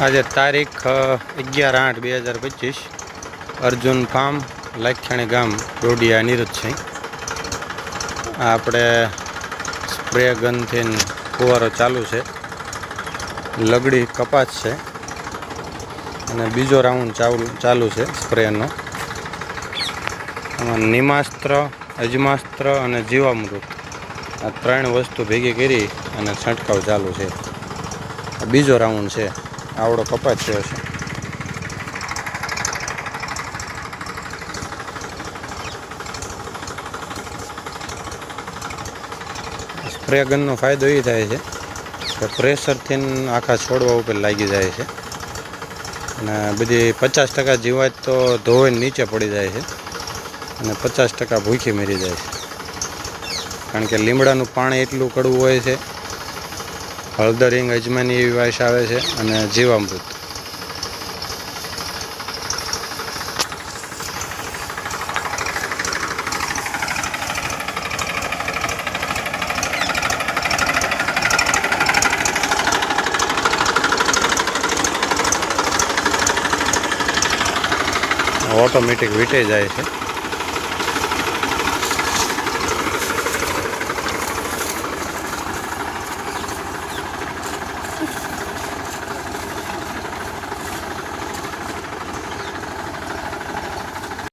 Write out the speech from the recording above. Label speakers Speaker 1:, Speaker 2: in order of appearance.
Speaker 1: આજે તારીખ અગિયાર આઠ બે હજાર પચીસ. અર્જુન ફાર્મ લાખણી ગામ, ડોડિયા નિરજ છે. આપણે સ્પ્રે ગનથી ફુવારો ચાલુ છે. લગડી કપાસ છે. અને બીજો રાઉન્ડ ચાલુ ચાલુ છે સ્પ્રેનો. નિમાસ્ત્ર, અજમાસ્ત્ર અને જીવામૃત. આ ત્રણ વસ્તુ ભેગી કરી અને છંટકાવ ચાલુ છે. બીજો રાઉન્ડ છે. આવડો કપાત થયો છે સ્પ્રે ગનનો ફાયદો એ થાય છે કે પ્રેશરથી આખા છોડવા ઉપર લાગી જાય છે. અને બધી પચાસ ટકા જીવાત તો ધોઈને નીચે પડી જાય છે. અને પચાસ ટકા ભૂખી મરી જાય છે. કારણ કે લીમડાનું પાણી એટલું કડવું હોય છે હળદર હિંગ અજમાની એવી વાઇસ આવે છે અને જીવામૃત. ઓટોમેટિક વીટે જાય છે.